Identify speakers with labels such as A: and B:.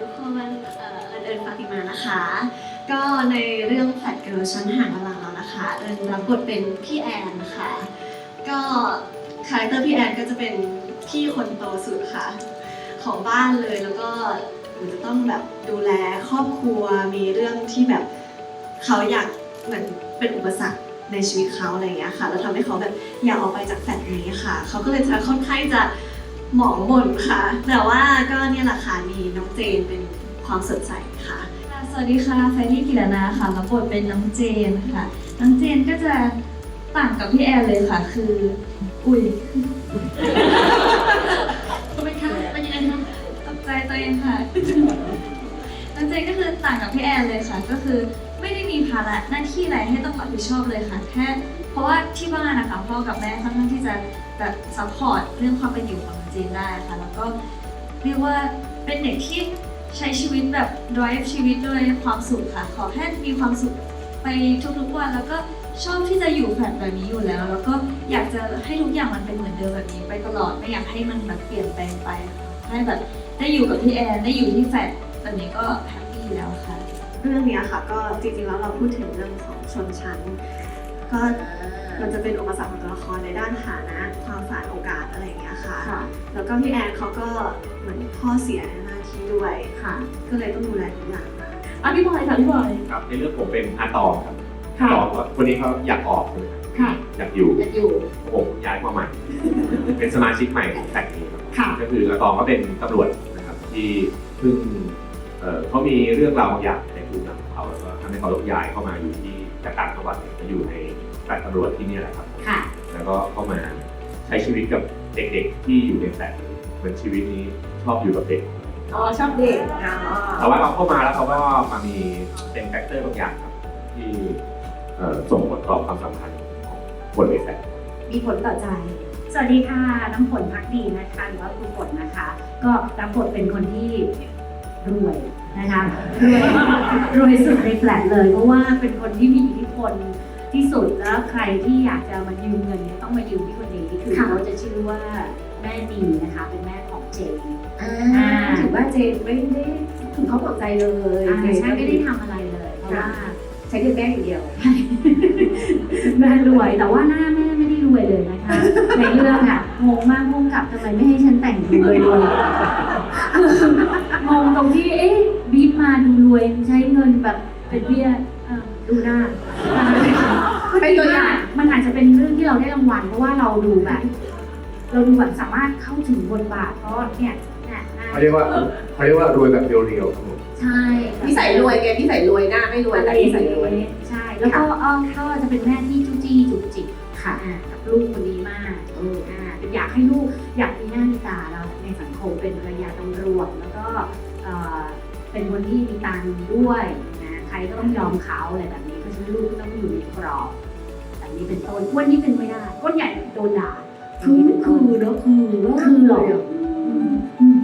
A: ทุกคนเอ่อเอิญเอิญฟาติมานะคะ ก็ในเรื่องแฟลตเกิร์ลชั้นห่างกำลังแล้วนะคะ เอิญรับบทเป็นพี่แอนนะคะก็คาแรคเตอร์พี่แอนก็จะเป็นพี่คนโตสุดค่ะ ของบ้านเลยแล้วก็เหมือนจะต้องแบบดูแลครอบครัวมีเรื่องที่แบบเขาอยากเหมือนเป็นอุปสรรคในชีวิตเขาอะไรอย่างเงี้ยค่ะแล้วทำให้เขาแบบอยากออกไปจากแฟลตนี้ค่ะ เขาก็เลยจะค่อนข้างจะ หมองหม่นค่ะ แต่ว่าก็เนี่ยแหละค่ะมีน้องเจนเป็นความสดใสค่ะ
B: ค่ะ สวัสดีค่ะแฟนที่กิรนาค่ะรับบทเป็นน้องเจนค่ะ น้องเจนก็จะต่างกับพี่แอนเลยค่ะ คือ อุ้ย
A: ทำไมคะเป็นยังไงคะ
B: ตกใจตัวเองค่ะน้องเจนก็คือต่างกับพี่แอนเลยค่ะ ก็คือ ไม่ได้มีภาระหน้าที่อะไรให้ต้องรับผิดชอบเลยค่ะแค่เพราะว่าที่บ้านนะคะพ่อกับแม่ค่อนข้างที่จะแบบซัพพอร์ตเรื่องความเป็นอยู่ของเจนได้ค่ะแล้วก็เรียกว่าเป็นเด็กที่ใช้ชีวิตแบบ drive ชีวิตด้วยความสุขค่ะ ขอแค่มีความสุขไปทุกๆวัน แล้วก็ชอบที่จะอยู่แฟลตแบบนี้อยู่แล้ว แล้วก็อยากจะให้ทุกอย่างมันเป็นเหมือนเดิมแบบนี้ไปตลอดไม่อยากให้มันแบบเปลี่ยนแปลงไปให้แบบได้อยู่กับพี่แอนได้อยู่ที่แฟลตแบบนี้ก็แฮปปี้แล้วค่ะ
A: เรื่องเนี้ยค่ะ ก็จริงๆแล้วเราพูดถึงเรื่องของชนชั้น ก็มันจะเป็นอุปสรรคของตัวละครในด้านฐานะ ความฝันโอกาสอะไรอย่างเงี้ยค่ะ
B: ค่ะ
A: แล้วก็พี่แอนเขาก็เหมือนพ่อเสียในหน้าที่ด้วย
B: ค่ะ
A: ก็เลยต้องดูแลทุกอย่างค่ะ
C: อะพี่บอยค่ะพี่บอย
D: ครับในเรื่องผมเป็นอาตอมครับ
C: ค่ะ
D: ตอมว่าคนนี้เขาอยากออกเลยครับ
C: ค่ะ
D: อยากอยู่
C: อยากอยู่
D: ผมย้ายมาใหม่ เป็นสมาชิกใหม่ของแฟลตนี้ครับ
C: ค่ะ
D: ก็คืออาตอมก็เป็นตำรวจนะครับที่เพิ่งเอ่อเขามีเรื่องราวบางอย่าง ในภูมิลำของเขาแล้วก็ทำให้เขาต้องย้ายเข้ามาอยู่ที่จากต่างจังหวัดเนี่ยมาอยู่ในแฟลตตำรวจที่นี่แหละครับ
C: ค่ะ
D: แล้วก็เข้ามาใช้ชีวิตกับเด็กๆที่อยู่ในแฟลตเหมือนชีวิตนี้ชอบอยู่กับเด็ก
C: อ๋อ ชอบเด็กอ๋อ
D: แต่ว่าเราเข้ามาแล้วเขาก็มามีเป็นแฟกเตอร์บางอย่างครับที่เอ่อส่งผลต่อความสัมพันธ์ของคนในแฟลต
C: มีผลต่อใจ สวัสดีค่ะ น้ำฝนพักดีนะคะหรือว่าคุณฝนนะคะ ก็รับบทเป็นคนที่รวย นะคะรวยรวยสุดในแฟลตเลย เพราะว่าเป็นคนที่มีอิทธิพลที่สุดแล้วใครที่อยากจะมายืมเงินเนี่ยต้องมายืมที่คนนี้คือ
A: ค่ะ
C: เขาจะชื่อว่าแม่ดีนะคะ เป็นแม่ของเจน
A: อ่าถือว่าเจนไม่ได้ถึงเขาปลอบใจเลย
C: อ่าใช่ไม่ได้ทำอะไรเลยเพราะว่า
A: ใช้เงินแม่อย่างเดียว
C: แม่รวยแต่ว่าหน้าแม่ไม่ได้รวยเลยนะคะในเรื่องอะงงมากงงกับทำไมไม่ให้ฉันแต่งรวยรวยคืองงตรงที่เอ๊ะบีบมาดูร วยใช้เงินแบบเป็นเบี้ยอ่าดูหน้า
A: เป็นตัวอย่าง
C: มันอาจจะเป็นเรื่องที่เราได้รางวัลเพราะว่าเราดูแบบ เราดูแบบสามารถเข้าถึงบทบาทเพราะเนี่ยเนี่ยหน้า
E: เขาเรียกว่าเขาเรียกว่ารวยแบบเรียวๆครับผม
C: ใช่
F: นิสัยรวยไงนิสัยรวยหน้าไม่รวยแต่นิสัยรวย
C: ใช่ แล้วก็อ้อมก็จะเป็นแม่ที่จุจี้จุกจิกค่ะอ่ากับลูกคนนี้มากอ่าอยากให้ลูกอยากมีหน้ามีตาเราในสังคมเป็นภรรยาตำรวจแล้วก็เอ่อ เป็นคนที่มีตังค์ด้วยนะใครก็ต้องยอมเขาอะไรแบบนี้เพราะฉะนั้นลูกก็ต้องอยู่ในกรอบแบบนี้เป็นต้นอ้วันนี้เป็นไม่ได้ก้นใหญ่โดนด่า
A: คือคือเนอะคือ
C: คือหรออืมอืม